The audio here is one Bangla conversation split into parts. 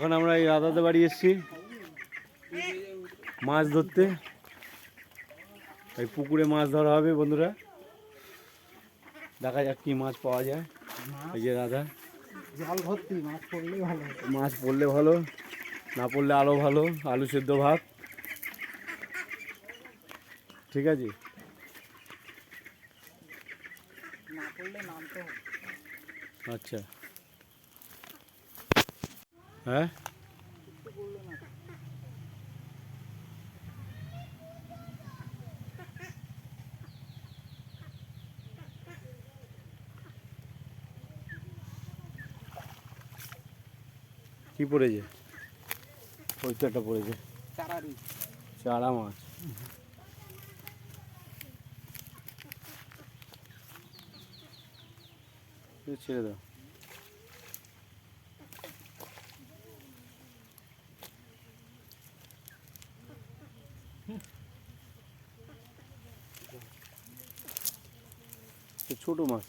এখন আমরা এই দাদাদের বাড়ি এসেছি মাছ ধরতে। এই পুকুরে মাছ ধরা হবে বন্ধুরা। দেখা যাক কি মাছ পাওয়া যায়। এই যে দাদা জল ভর্তি মাছ পড়লেই ভালো। মাছ পড়লে ভালো না পড়লে আরও ভালো আলু সেদ্ধ ভাত। ঠিক আছে? পড়লে আচ্ছা। হ্যাঁ? কি পড়েছে? ওই তো একটা পড়েছে। চারা মাছ। ছেড়ে দাও। ছোট মাছ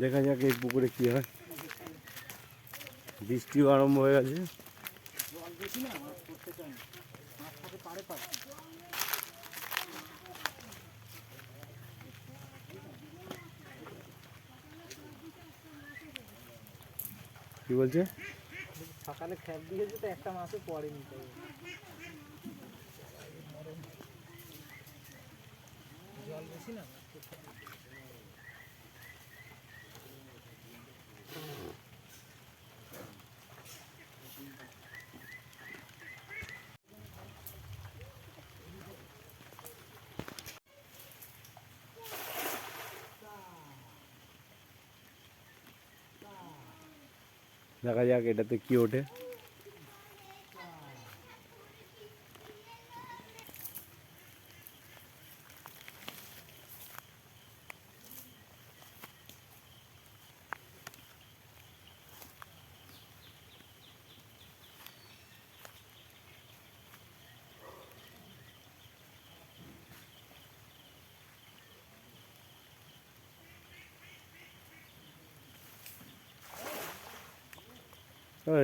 দেখা যাক এই পুকুরে কি হয়। বৃষ্টিও আরম্ভ হয়ে গেছে। জল বেশি না মাছ চায় না মাছ পারে পারে কি বলছে? সকালে খ্যাপ দিয়েছে তো একটা মাছও পড়েনি জল বেশি না? দেখা যাক এটাতে কি ওঠে।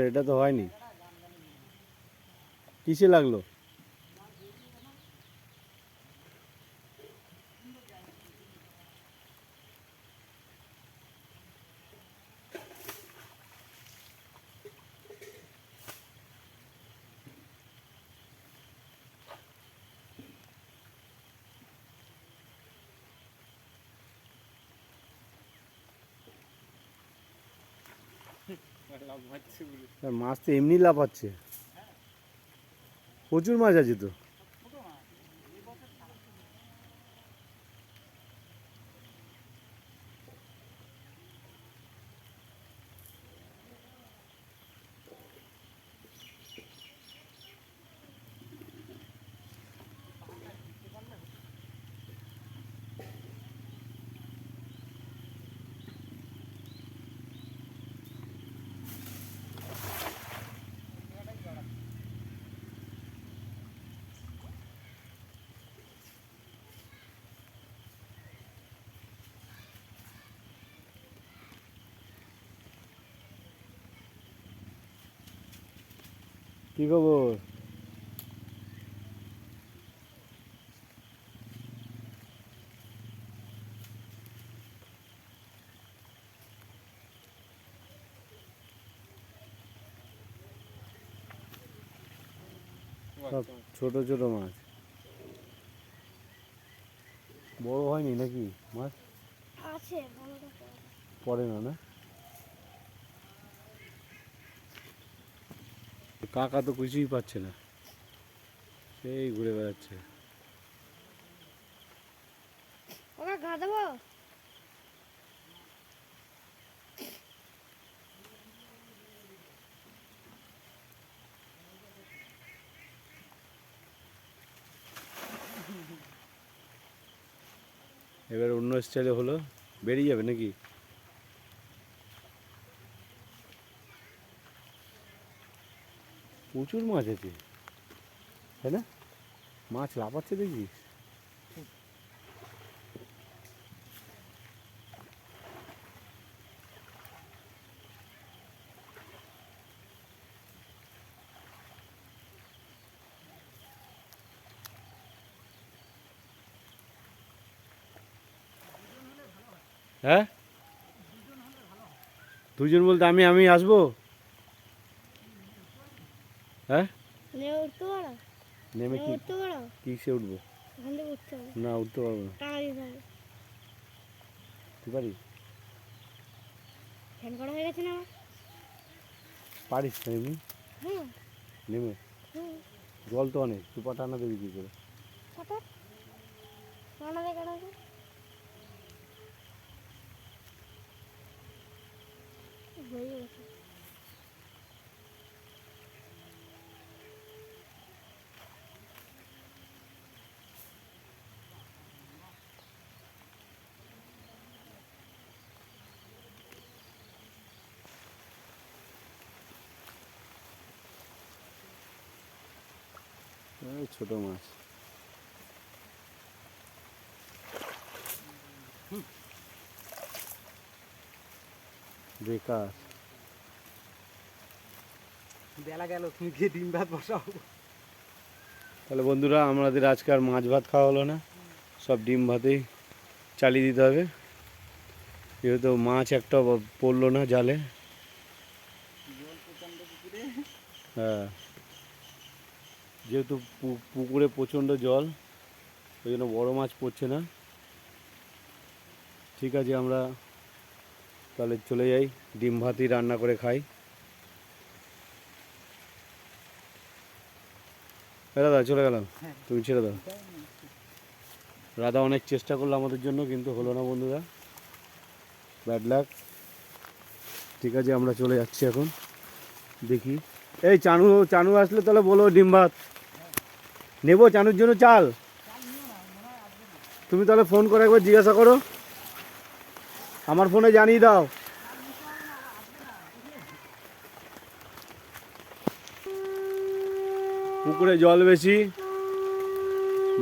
এটা তো হয়নি। কিসে লাগল আর মাছ তো এমনি লাফাচ্ছে। প্রচুর মাছ আছে তো। কি খবর? সব ছোট ছোট মাছ। বড় হয়নি নাকি মাছ? আছে। পড়ে না না? কাকা তো কিছুই পাচ্ছে না। সেই ঘুরে বেড়াচ্ছে। ওকে ঘা দেবো? এবার অন্য স্টাইলে হলো। বেরিয়ে যাবে নাকি? প্রচুর মাছ আছে। তাই না? মাছ লাফাচ্ছে দেখিস হ্যাঁ? দুজন বলতে আমি আমি আসব? হ্যাঁ? নেমে নেমে নেমে কি কিসে উঠবো? না উঠতে পারব না। তুই পারিস? করা হয়ে গেছে না পারিস না নেমে? জল তো অনেক তুই পাটা না দেবি কী করে? হয়ে গেছে এই ছোট মাছ। বেকার। বেলা গেল তুমি গিয়ে ডিম ভাত বসাও। তাহলে বন্ধুরা আমাদের আজকে আর মাছ ভাত খাওয়া হলো না। সব ডিম ভাতেই চালিয়ে দিতে হবে। যেহেতু মাছ একটা পড়ল না জালে। হ্যাঁ। যেহেতু পুকুরে প্রচণ্ড জল ওই জন্য বড়ো মাছ পড়ছে না। ঠিক আছে আমরা তাহলে চলে যাই ডিম ভাতই রান্না করে খাই। দাদা চলে গেলাম। হ্যাঁ। তুমি ছেড়ে দাও। রাধা অনেক চেষ্টা করল আমাদের জন্য কিন্তু হলো না বন্ধুরা। ব্যাড লাক ঠিক আছে আমরা চলে যাচ্ছি এখন। দেখি। এই চানু চানু আসলে তাহলে বলো ডিম ভাত। নেব চানুর জন্য চাল। তুমি তাহলে ফোন করে একবার জিজ্ঞাসা করো। আমার ফোনে জানিয়ে দাও। পুকুরে জল বেশি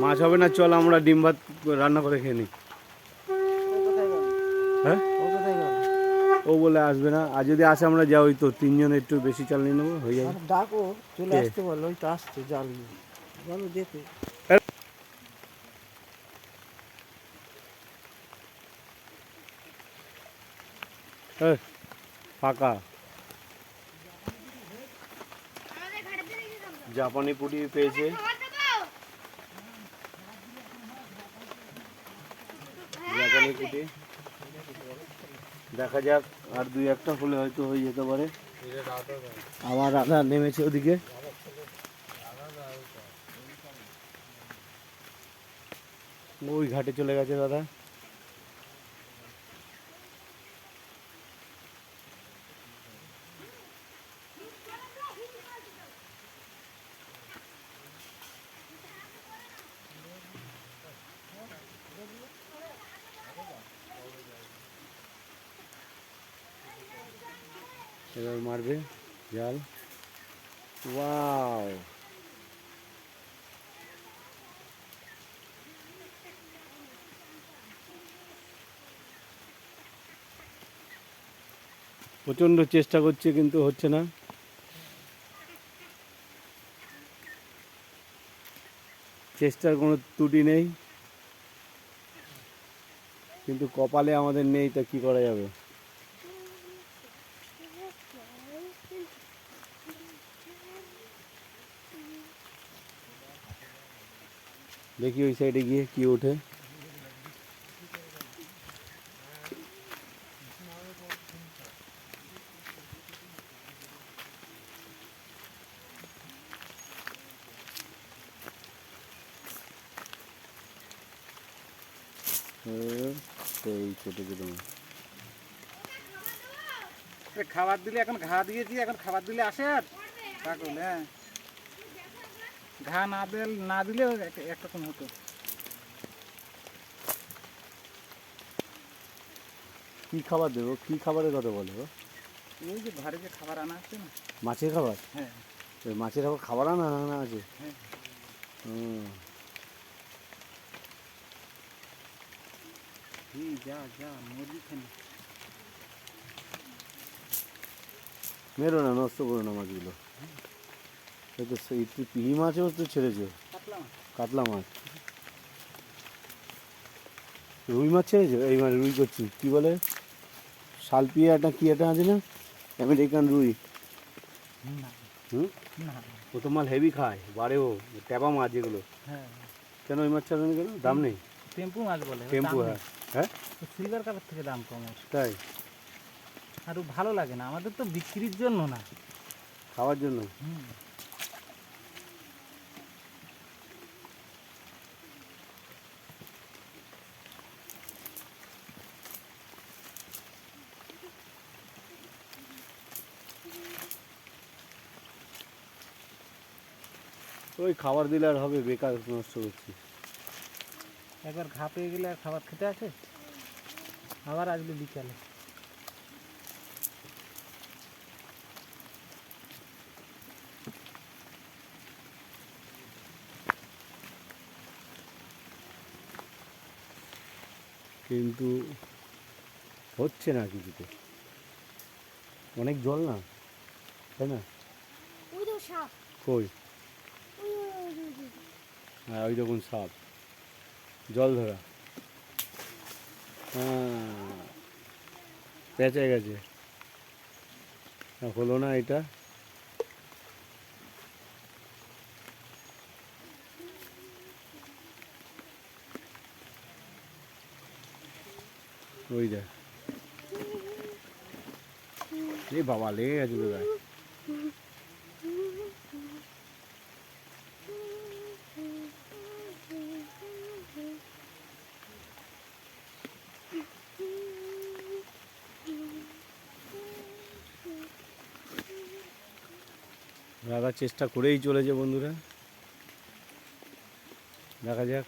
মাছ হবে না চল আমরা ডিম ভাত রান্না করে খেয়ে নিই। ও হ্যাঁ? ও বলে আসবে না আর যদি আসে আমরা যাই ওই তো তিনজন একটু বেশি চাল নিয়ে নেব হয়ে যাবে। ডাকো চলে আসতে বলো ওই তো আসছে জাল নিয়ে। এই, ফাঁকা। জাপানি পুটি পেয়েছে। জাপানি পুটি দেখা যাক আর দুই একটা হলে হয়তো হয়ে যেতে পারে। আবার রাধা নেমেছে ওদিকে। ওই ঘাটে চলে গেছে দাদা এবার মারবে জাল ওয়াও প্রচণ্ড চেষ্টা করছে, কিন্তু হচ্ছে না। চেষ্টার কোনো ত্রুটি নেই। কিন্তু কপালে আমাদের নেই, তা কি করা যাবে? দেখি ওই সাইডে গিয়ে কি ওঠে। দিলে এখন ঘা দিয়েছি এখন খাবার দিলে আসে আর? পাগল হ্যাঁ। ঘা না দিলে না দিলে একরকম হতো। কি খাবার দেবো? কি খাবারের কথা বলব এই যে ঘরে যে খাবার আনা আছে না? মাছের খাবার? হ্যাঁ। মাছের খাবার খাবার আনা আনা আছে? হ্যাঁ। হুম। যা যা মুরগিখানে মেরো না নষ্ট করো না মাছগুলো। তুই পিহি মাছও তো ছেড়েছো? কাতলা মাছ। রুই মাছ ছেড়েছো? এই মানে রুই করছি। কী বলে? শালপিয়া একটা কি একটা আছে না? আমেরিকান রুই। হুম? ও তো মাল হেভি খায় বাড়েও ট্যাপা মাছ যেগুলো। হ্যাঁ। কেন ওই মাছ ছাড়ানো কেন দাম নেই? টেম্পু মাছ বলে টেম্পু হ্যাঁ। হ্যাঁ? সিলভার কাপের থেকে দাম কম তাই? আর ভালো লাগে না আমাদের তো বিক্রির জন্য না। খাওয়ার জন্য? ওই খাবার দিলে আর হবে বেকার নষ্ট করছি একবার ঘা পেয়ে গেলে আর খাবার খেতে আছে আবার আসবে বিকালে। কিন্তু হচ্ছে না কিছুতে। অনেক জল না? তাই না? ওই তো সাপ। কই। হ্যাঁ ওই দেখুন সাপ। জল ধরা। হ্যাঁ। পেঁচে গেছে। আর হলো না এটা? ওই দেখ। এই বাবা, লেগে গেছে তো গায়ে রাখার চেষ্টা করেই চলেছে বন্ধুরা। দেখা যাক।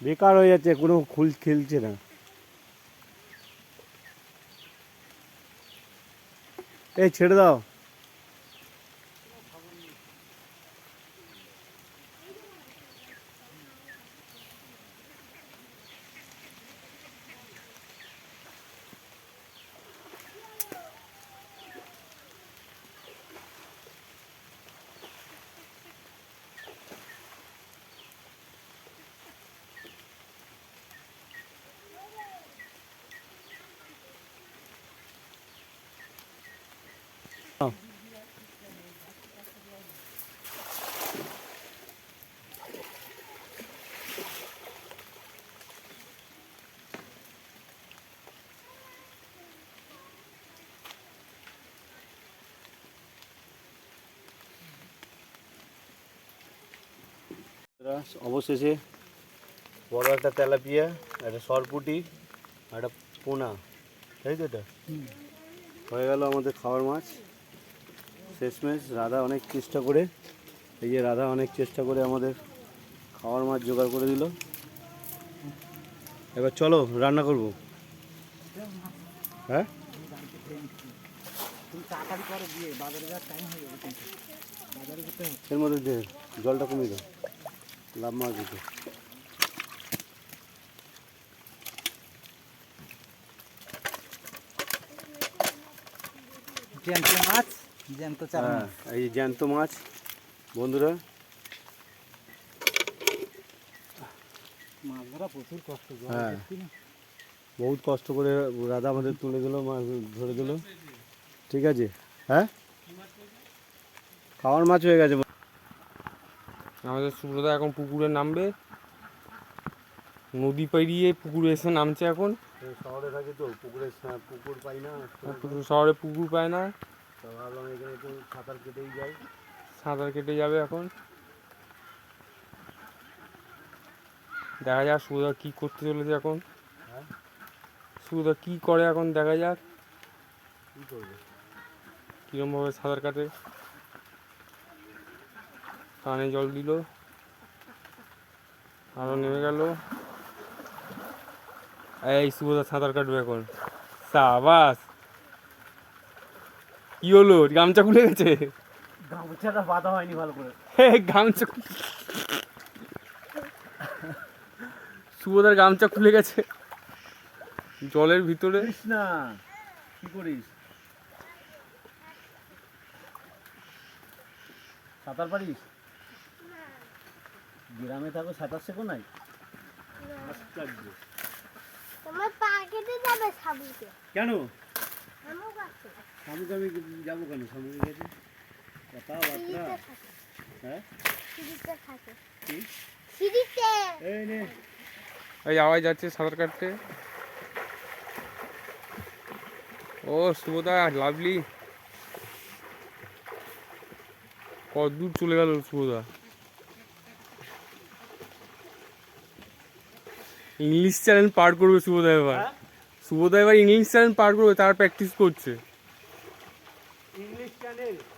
বেকার হয়ে যাচ্ছে কোনো খুল খেলছে না। এই ছেড়ে দাও এরা অবশেষে বড় একটা তেলাপিয়া একটা সরপুটি একটা পোনা। তাই তো এটা? হয়ে গেল আমাদের খাওয়ার মাছ। শেষমেশ রাধা অনেক চেষ্টা করে এই যে রাধা অনেক চেষ্টা করে আমাদের খাওয়ার মাছ জোগাড় করে দিল। এবার চলো রান্না করব। হ্যাঁ? এর মধ্যে জলটা কমিয়ে দাও। জ্যান্ত মাছ জ্যান্ত চার হ্যাঁ এই যে জ্যান্ত মাছ বন্ধুরা। মাছ ধরা প্রচুর কষ্ট হ্যাঁ। বহুত কষ্ট করে রাধা আমাদের তুলে দিল মাছ ধরে দিল। ঠিক আছে হ্যাঁ? খাওয়ার মাছ হয়ে গেছে। আমাদের সুব্রতা এখন পুকুরে নামবে। নদী পেরিয়ে পুকুরে এসে নামছে এখন। শহরে থাকি তো পুকুরে পুকুর পাই না। পুকুর শহরে পুকুর পায় না। ভাবলাম এখানে একটু সাঁতার কেটেই যাই। সাঁতার কেটে যাবে এখন। দেখা যাক সুবিধা কি করতে চলেছে এখন। সুবিধা কি করে এখন দেখা যাক। কি করবে? কিরম ভাবে সাঁতার কাটে। কানে জল দিল। আরও নেমে গেল। এই সুবোধা সাঁতার কাটবে এখন। সাবাস! কি হলো? গামছা খুলে গেছে? গামছাটা বাঁধা হয়নি ভালো করে। হে, গামছা সুবোধার গামছা খুলে গেছে। জলের ভিতরে। না। কি করিস? সাঁতার পারিস? গ্রামে থাকো সাঁতার শেখো নাই? আশ্চর্য। তোমার পা কেটে যাবে সাবুকে। কেন? শামুক আমি যাব কেন? শামুকের কাছে কথাবার্তা হ্যাঁ? এই নে। এই আওয়াজ যাচ্ছে সাঁতার কাটতে। ও সুবোধা লাভলি। কত দূর চলে গেল সুবোধা ইংলিশ চ্যানেল পার করবে সুবোধা এবার? সুবোধা এবার ইংলিশ চ্যানেল পার করবে তার প্র্যাকটিস করছে।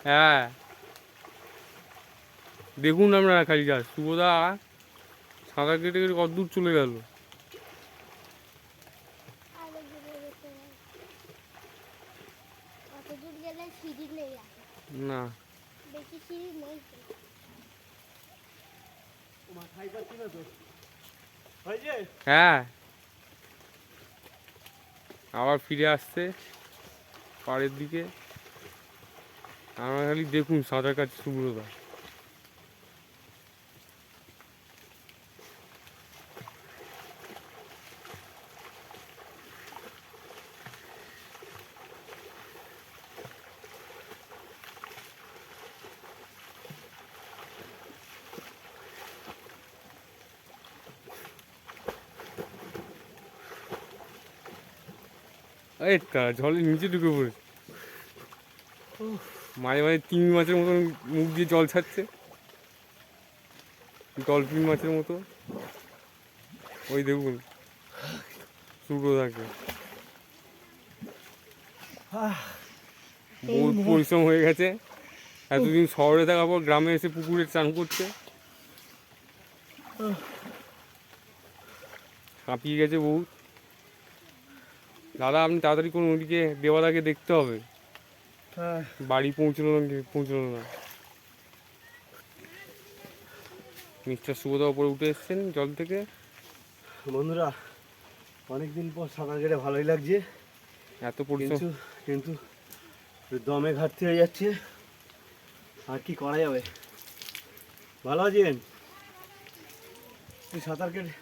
হ্যাঁ। দেখুন আপনারা খালি যা সুবোধা সাঁতার কেটে কেটে কত দূর চলে গেল। না। বেশি সিঁড়ি নেই। তো। মাথায় পাচ্ছি না তো? হ্যাঁ। আবার ফিরে আসছে পাড়ের দিকে। আমরা খালি দেখুন সাঁতার কাছে সুব্রতা। এই তা জলের নিচে ঢুকে পড়েছে। মাঝে মাঝে তিন মাছের মতন মুখ দিয়ে জল ছাড়ছে। ডলফিন মাছের মতো। ওই দেখুন সুব্রতাকে বহুত পরিশ্রম হয়ে গেছে। এতদিন শহরে থাকার পর গ্রামে এসে পুকুরে চান করছে। কাঁপিয়ে গেছে বহুত। দাদা আপনি তাড়াতাড়ি কোন ওদিকে দেওয়াদাকে দেখতে হবে। হ্যাঁ। বাড়ি পৌঁছলো না পৌঁছলো না। মিস্টার সুবোধা ওপরে উঠে এসছেন জল থেকে। বন্ধুরা অনেকদিন পর সাঁতার কেটে ভালোই লাগছে। এত পরিশ্রম কিন্তু কিন্তু দমে ঘাটতি হয়ে যাচ্ছে। আর কি করা যাবে? ভালো আছেন? তুই সাঁতার কেটে